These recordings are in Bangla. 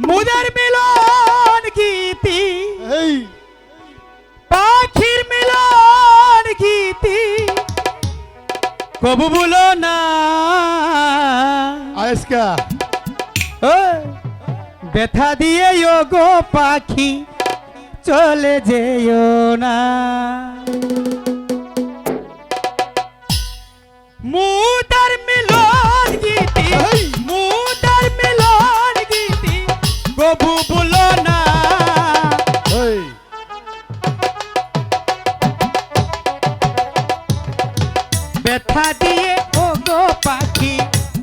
মুদের মিলন গীতি। পাখির মিলন গীতি। কবু বলো না। ও, ব্যথা দিয়ে গো পাখি চলে যেও না। মুদার মিলন গীতি। ব্যথা দিয়ে ও গো পাখি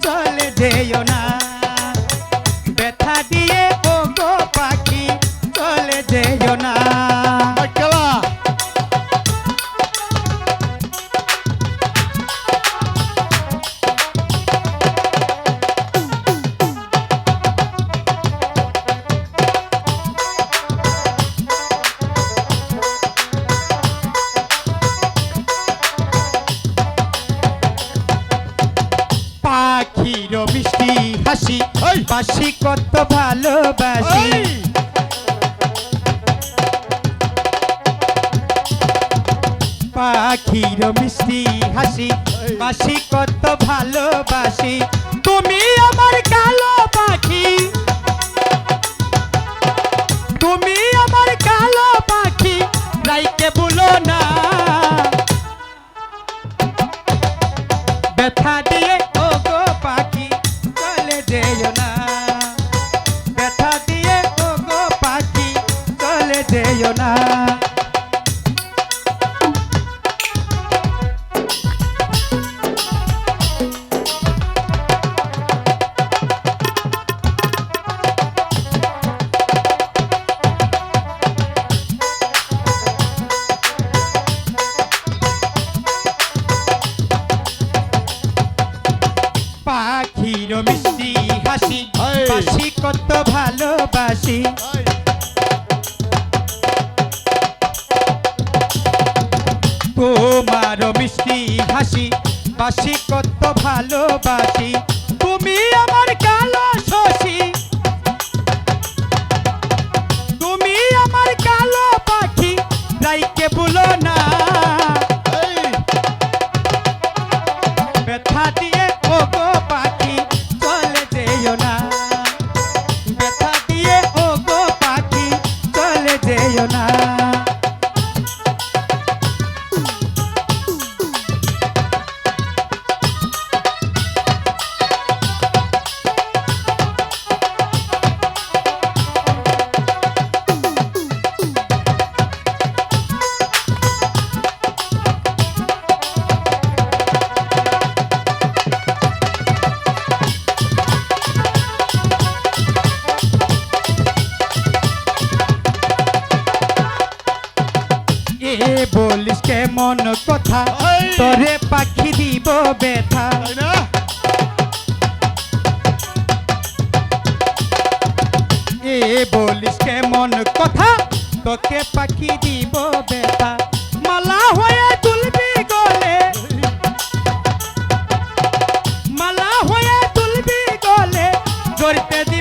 চলে যেও না। বাসি কত ভালোবাসি। পাখির মিষ্টি হাসি বাসি কত ভালোবাসি। তুমি আমার কালো পাখি। তুমি আমার কালো পাখি। রাইকে বলো না। পাখির মিষ্টি হাসি হাসি কত ভালোবাসি। তোমার মিষ্টি হাসি বাসি কত ভালোবাসি। তুমি আমার যেও না এ বলিস কেমন কথা? এই! তোরে পাখি দিব ব্যথা। এ বলিস কেমন কথা? তোকে পাখি দিব ব্যথা। মালা হয়ে তুলবি গলে। মালা হয়ে তুলবি গলে। জড়তে দিব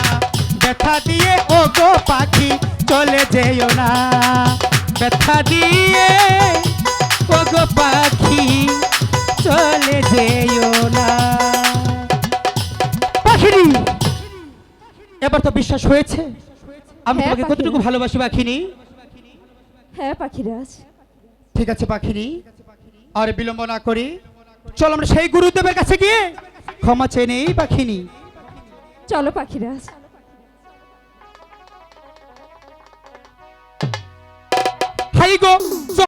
ব্যথা দিয়ে ও গো পাখি চলে যেও না। ব্যথা দিয়ে ও গো পাখি চলে যেও না। পাখিনি! এবার তো বিশ্বাস হয়েছে। আমি হ্যাঁ, তোমাকে কতটুকু। ভালোবাসি পাখিনি? হ্যাঁ পাখিরাজ ঠিক আছে পাখিনি। আর বিলম্ব না করি। চল আমরা সেই গুরুদেবের কাছে গিয়ে ক্ষমা চেয়ে নেই পাখিনি। চলো পাখিরাজ গো